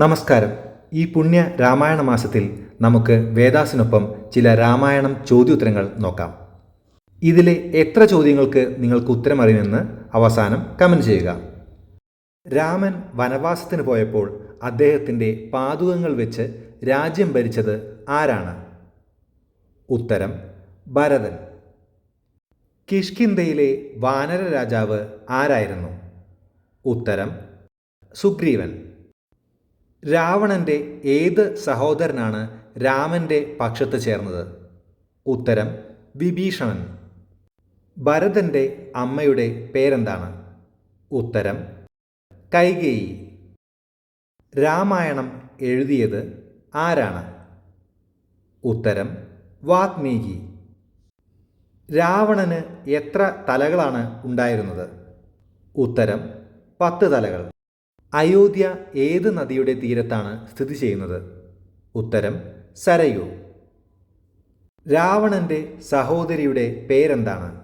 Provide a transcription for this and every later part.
നമസ്കാരം. ഈ പുണ്യ രാമായണ മാസത്തിൽ നമുക്ക് വേദാസിനൊപ്പം ചില രാമായണം ചോദ്യോത്തരങ്ങൾ നോക്കാം. ഇതിലെ എത്ര ചോദ്യങ്ങൾക്ക് നിങ്ങൾക്ക് ഉത്തരമറിയുമെന്ന് അവസാനം കമന്റ് ചെയ്യുക. രാമൻ വനവാസത്തിന് പോയപ്പോൾ അദ്ദേഹത്തിന്റെ പാതുകങ്ങൾ വെച്ച് രാജ്യം ഭരിച്ചത് ആരാണ്? ഉത്തരം ഭരതൻ. കിഷ്കിന്ധയിലെ വാനര രാജാവ് ആരായിരുന്നു? ഉത്തരം സുഗ്രീവൻ. രാവണന്റെ ഏത് സഹോദരനാണ് രാമന്റെ പക്ഷത്ത് ചേർന്നത്? ഉത്തരം വിഭീഷണൻ. ഭരതന്റെ അമ്മയുടെ പേരെന്താണ്? ഉത്തരം കൈകേയി. രാമായണം എഴുതിയത് ആരാണ്? ഉത്തരം വാത്മീകി. രാവണന് എത്ര തലകളാണ് ഉണ്ടായിരുന്നത്? ഉത്തരം പത്ത് തലകൾ. അയോധ്യ ഏത് നദിയുടെ തീരത്താണ് സ്ഥിതി ചെയ്യുന്നത്? ഉത്തരം സരയു. രാവണന്റെ സഹോദരിയുടെ പേരെന്താണ്?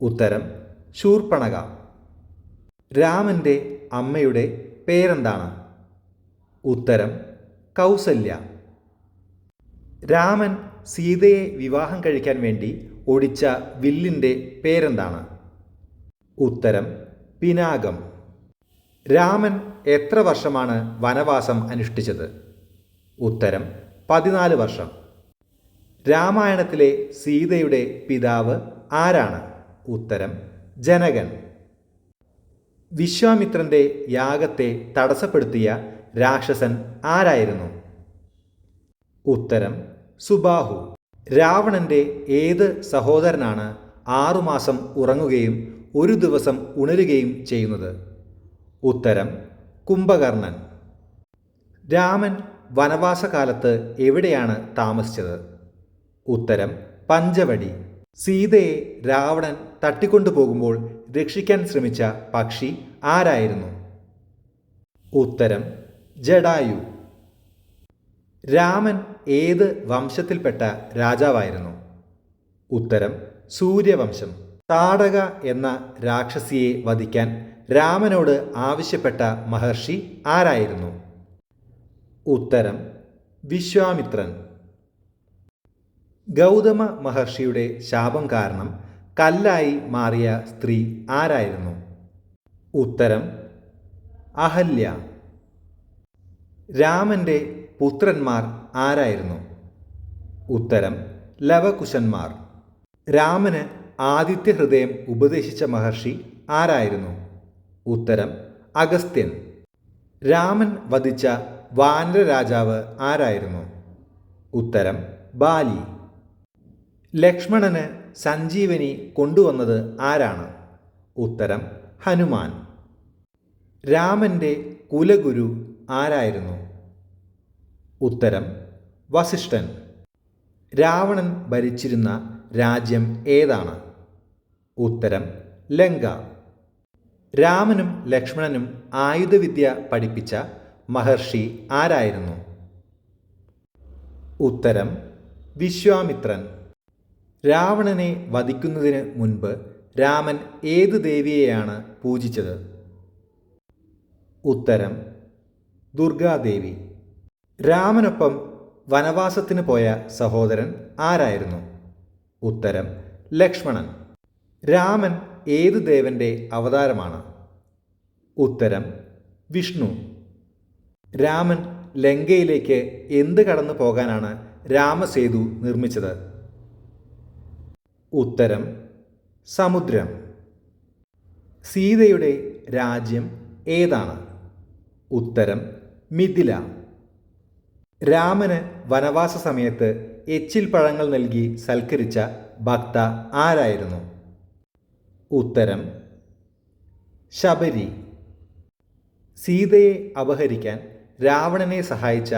ഉത്തരം ശൂർപ്പണക. രാമന്റെ അമ്മയുടെ പേരെന്താണ്? ഉത്തരം കൗസല്യ. രാമൻ സീതയെ വിവാഹം കഴിക്കാൻ വേണ്ടി ഒടിച്ച വില്ലിന്റെ പേരെന്താണ്? ഉത്തരം പിനാകം. രാമൻ എത്ര വർഷമാണ് വനവാസം അനുഷ്ഠിച്ചത്? ഉത്തരം പതിനാല് വർഷം. രാമായണത്തിലെ സീതയുടെ പിതാവ് ആരാണ്? ഉത്തരം ജനകൻ. വിശ്വാമിത്രന്റെ യാഗത്തെ തടസ്സപ്പെടുത്തിയ രാക്ഷസൻ ആരായിരുന്നു? ഉത്തരം സുബാഹു. രാവണന്റെ ഏത് സഹോദരനാണ് ആറുമാസം ഉറങ്ങുകയും ഒരു ദിവസം ഉണരുകയും ചെയ്യുന്നത്? ഉത്തരം കുംഭകർണൻ. രാമൻ വനവാസകാലത്ത് എവിടെയാണ് താമസിച്ചത്? ഉത്തരം പഞ്ചവടി. സീതയെ രാവണൻ തട്ടിക്കൊണ്ടുപോകുമ്പോൾ രക്ഷിക്കാൻ ശ്രമിച്ച പക്ഷി ആരായിരുന്നു? ഉത്തരം ജഡായു. രാമൻ ഏത് വംശത്തിൽപ്പെട്ട രാജാവായിരുന്നു? ഉത്തരം സൂര്യവംശം. താടക എന്ന രാക്ഷസിയെ വധിക്കാൻ രാമനോട് ആവശ്യപ്പെട്ട മഹർഷി ആരായിരുന്നു? ഉത്തരം വിശ്വാമിത്രൻ. ഗൗതമ മഹർഷിയുടെ ശാപം കാരണം കല്ലായി മാറിയ സ്ത്രീ ആരായിരുന്നു? ഉത്തരം അഹല്യ. രാമന്റെ പുത്രന്മാർ ആരായിരുന്നു? ഉത്തരം ലവകുശന്മാർ. രാമന് ആദിത്യ ഹൃദയം ഉപദേശിച്ച മഹർഷി ആരായിരുന്നു? ഉത്തരം അഗസ്ത്യൻ. രാമൻ വധിച്ച വാനര രാജാവ് ആരായിരുന്നു? ഉത്തരം ബാലി. ലക്ഷ്മണന് സഞ്ജീവനി കൊണ്ടുവന്നത് ആരാണ്? ഉത്തരം ഹനുമാൻ. രാമന്റെ കുലഗുരു ആരായിരുന്നു? ഉത്തരം വസിഷ്ഠൻ. രാവണൻ ഭരിച്ചിരുന്ന രാജ്യം ഏതാണ്? ഉത്തരം ലങ്ക. രാമനും ലക്ഷ്മണനും ആയുധവിദ്യ പഠിപ്പിച്ച മഹർഷി ആരായിരുന്നു? ഉത്തരം വിശ്വാമിത്രൻ. രാവണനെ വധിക്കുന്നതിന് മുൻപ് രാമൻ ഏത് ദേവിയെയാണ് പൂജിച്ചത്? ഉത്തരം ദുർഗാദേവി. രാമനൊപ്പം വനവാസത്തിന് പോയ സഹോദരൻ ആരായിരുന്നു? ഉത്തരം ലക്ഷ്മണൻ. രാമൻ ഏത് ദേവന്റെ അവതാരമാണ്? ഉത്തരം വിഷ്ണു. രാമൻ ലങ്കയിലേക്ക് എന്ത് കടന്നു പോകാനാണ് രാമസേതു നിർമ്മിച്ചത്? ഉത്തരം സമുദ്രം. സീതയുടെ രാജ്യം ഏതാണ്? ഉത്തരം മിഥില. രാമന് വനവാസ സമയത്ത് എച്ചിൽ പഴങ്ങൾ നൽകി സൽക്കരിച്ച ഭക്ത ആരായിരുന്നു? ഉത്തരം. ശബരി. സീതയെ അപഹരിക്കാൻ രാവണനെ സഹായിച്ച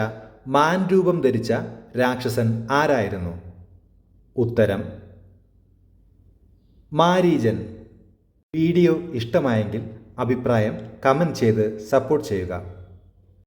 മാൻ രൂപം ധരിച്ച രാക്ഷസൻ ആരായിരുന്നു? ഉത്തരം. മാരീജൻ. വീഡിയോ ഇഷ്ടമായെങ്കിൽ അഭിപ്രായം കമന്റ് ചെയ്ത് സപ്പോർട്ട് ചെയ്യുക.